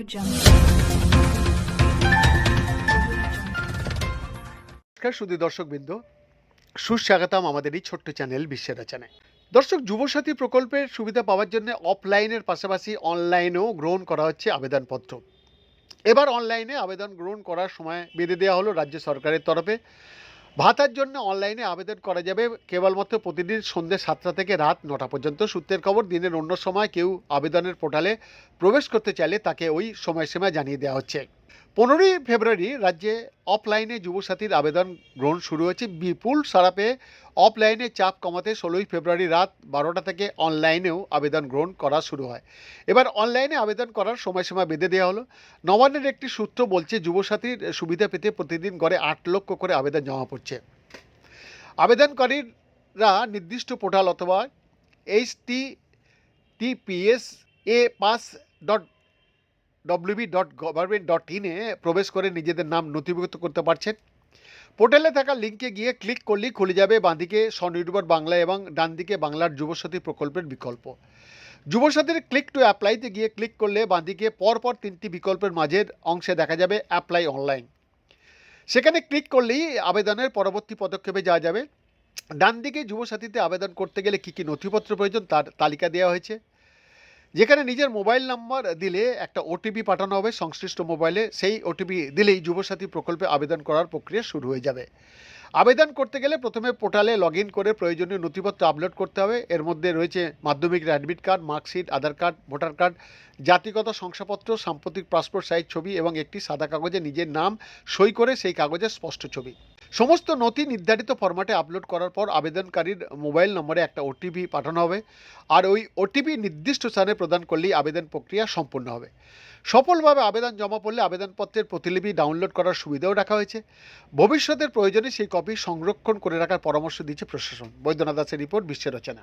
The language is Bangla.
নমস্কার শুধু দর্শকবৃন্দ। সুস্বাগতম আমাদের এই ছোট্ট চ্যানেল বিশ্বের রচনায়। দর্শক, যুবসাথী প্রকল্পের সুবিধা পাওয়ার জন্য অফলাইনের পাশাপাশি অনলাইনেও গ্রহণ করা হচ্ছে আবেদনপত্র। এবার অনলাইনে আবেদন গ্রহণ করার সময় বেঁধে দেওয়া হলো রাজ্য সরকারের তরফে। ভাতার জন্য অনলাইনে আবেদন করা যাবে। কেবলমাত্র প্রতিদিন সন্ধ্যে সাতটা থেকে রাত নটা পর্যন্ত। সূত্রের খবর, দিনের অন্য সময় কেউ আবেদনের পোর্টালে প্রবেশ করতে চাইলে তাকে ওই সময়সীমা জানিয়ে দেওয়া হচ্ছে। পনেরোই ফেব্রুয়ারি রাজ্যে অফলাইনে যুবসাথীর আবেদন গ্রহণ শুরু হয়েছে। বিপুল সারা পেয়ে অফলাইনে চাপ কমাতে ষোলোই ফেব্রুয়ারি রাত বারোটা থেকে অনলাইনেও আবেদন গ্রহণ করা শুরু হয়। এবার অনলাইনে আবেদন করার সময়সীমা বেঁধে দেওয়া হলো। নবান্নের একটি সূত্র বলছে, যুবসাথীর সুবিধা পেতে প্রতিদিন গড়ে আট লক্ষ করে আবেদন জমা পড়ছে। আবেদনকারীরা নির্দিষ্ট পোর্টাল অথবা এইচ টি টিপিএস এ pass dot WB dot government dot ইনে প্রবেশ করে নিজেদের নাম নথিভুক্ত করতে পারছেন। পোর্টালে থাকা লিঙ্কে গিয়ে ক্লিক করলেই খুলে যাবে বাঁদিকে স্বনির্ভর বাংলা এবং ডান দিকে বাংলার যুবসাথী প্রকল্পের বিকল্প। যুবসাথীর ক্লিক টু অ্যাপ্লাইতে গিয়ে ক্লিক করলে বাঁদিকে পরপর তিনটি বিকল্পের মাঝের অংশে দেখা যাবে অ্যাপ্লাই অনলাইন সেখানে ক্লিক করলেই আবেদনের পরবর্তী পদক্ষেপে যাওয়া যাবে। ডান দিকে যুবসাথীতে আবেদন করতে গেলে কী কী নথিপত্র প্রয়োজন তার তালিকা দেওয়া হয়েছে। যেখানে নিজের মোবাইল নাম্বার দিলে একটা ওটিপি পাঠানো হবে, সংশ্লিষ্ট মোবাইলে সেই ওটিপি দিলেই যুবসাথী প্রকল্পে আবেদন করার প্রক্রিয়া শুরু হয়ে যাবে। আবেদন করতে গেলে প্রথমে পোর্টালে লগ করে প্রয়োজনীয় নথিপত্র আপলোড করতে হবে। এর মধ্যে রয়েছে মাধ্যমিক admit card marksheet Aadhaar card voter card জাতিগত শংসাপত্র, সাম্প্রতিক পাসপোর্ট সাইজ ছবি এবং একটি সাদা কাগজে নিজের নাম সই করে সেই কাগজের স্পষ্ট ছবি। সমস্ত নথি নির্ধারিত ফরম্যাটে আপলোড করার পর আবেদনকারীর মোবাইল নম্বরে একটা ওটিপি পাঠানো হবে। আর ওই ওটিপি নির্দিষ্ট স্থানে প্রদান করলেই আবেদন প্রক্রিয়া সম্পূর্ণ হবে। সফলভাবে আবেদন জমা পড়লে আবেদনপত্রের প্রতিলিপি ডাউনলোড করার সুবিধাও রাখা হয়েছে। ভবিষ্যতের প্রয়োজনে সেই কপি সংরক্ষণ করে রাখার পরামর্শ দিয়েছে প্রশাসন। বৈদ্যনাথ দাসের রিপোর্ট, বিশ্বের রচনা।